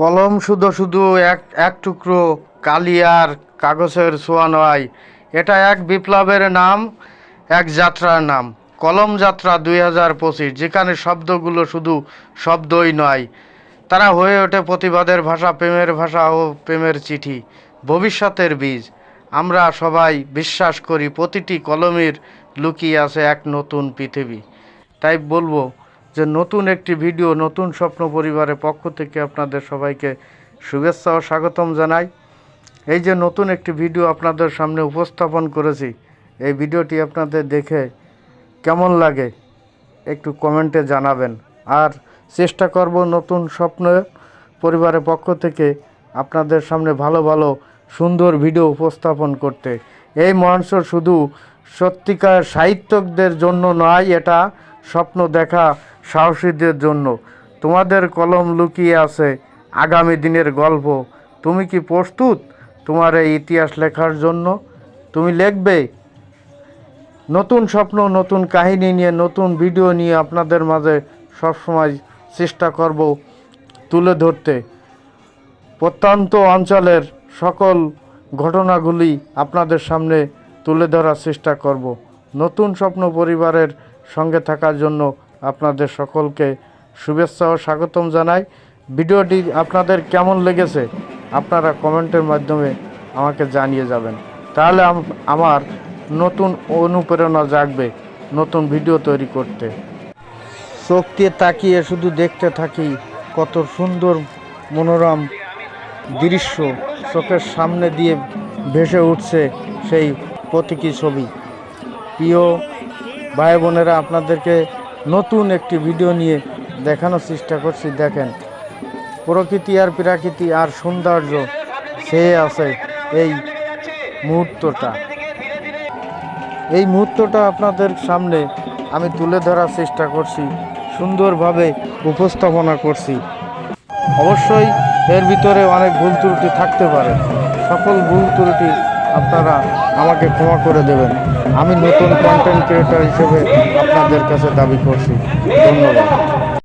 কলম শুধু শুধু এক এক টুকরো কালি আর কাগজের ছোঁয়া নয় এটা এক বিপ্লবের নাম, এক যাত্রার নাম। কলম যাত্রা দুই হাজার পঁচিশ, যেখানে শব্দগুলো শুধু শব্দই নয়। তারা হয়ে ওঠে প্রতিবাদের ভাষা, প্রেমের ভাষা ও প্রেমের চিঠি। ভবিষ্যতের বীজ। আমরা সবাই বিশ্বাস করি প্রতিটি কলমের লুকিয়ে আছে এক নতুন পৃথিবী। তাই বলব যে নতুন একটি ভিডিও, নতুন স্বপ্ন পরিবারের পক্ষ থেকে আপনাদের সবাইকে শুভেচ্ছা ও স্বাগতম জানাই। এই যে নতুন একটি ভিডিও আপনাদের সামনে উপস্থাপন করেছি, এই ভিডিওটি আপনাদের দেখে কেমন লাগে একটু কমেন্টে জানাবেন। আর চেষ্টা করব নতুন স্বপ্ন পরিবারের পক্ষ থেকে আপনাদের সামনে ভালো ভালো, সুন্দর ভিডিও উপস্থাপন করতে। এই মঞ্চ শুধু সত্যিকার সাহিত্যকদের জন্য নয়, এটা স্বপ্ন দেখা সাহসীদের জন্য। তোমাদের কলম লুকিয়ে আছে আগামী দিনের গল্প। তুমি কি প্রস্তুত তোমার এই ইতিহাস লেখার জন্য? তুমি লিখবে? নতুন স্বপ্ন, নতুন কাহিনী নিয়ে, নতুন ভিডিও নিয়ে আপনাদের মাঝে সবসময় চেষ্টা করব তুলে ধরতে। প্রত্যন্ত অঞ্চলের সকল ঘটনাগুলি আপনাদের সামনে তুলে ধরার চেষ্টা করব। নতুন স্বপ্ন পরিবারের সঙ্গে থাকার জন্য আপনাদের সকলকে শুভেচ্ছা ও স্বাগতম জানাই। ভিডিওটি আপনাদের কেমন লেগেছে আপনারা কমেন্টের মাধ্যমে আমাকে জানিয়ে যাবেন। তাহলে আমার নতুন অনুপ্রেরণা জাগবে নতুন ভিডিও তৈরি করতে। চোখ দিয়ে তাকিয়ে শুধু দেখতে থাকি কত সুন্দর মনোরম দৃশ্য চোখের সামনে দিয়ে ভেসে উঠছে সেই প্রতীকী ছবি। প্রিয় ভাই বোনেরা আপনাদেরকে নতুন একটি ভিডিও নিয়ে দেখানোর চেষ্টা করছি। দেখেন, প্রকৃতি আর প্রাকৃতি আর সৌন্দর্য সে আছে এই মুহূর্তটা। এই মুহূর্তটা আপনাদের সামনে আমি তুলে ধরার চেষ্টা করছি, সুন্দরভাবে উপস্থাপনা করছি। অবশ্যই এর ভিতরে অনেক ভুল ত্রুটি থাকতে পারে। সকল ভুল ত্রুটি আপনারা আমাকে ক্ষমা করে দেবেন। আমি নতুন কন্টেন্ট ক্রিয়েটার হিসেবে আপনাদের কাছে দাবি করছি। ধন্যবাদ।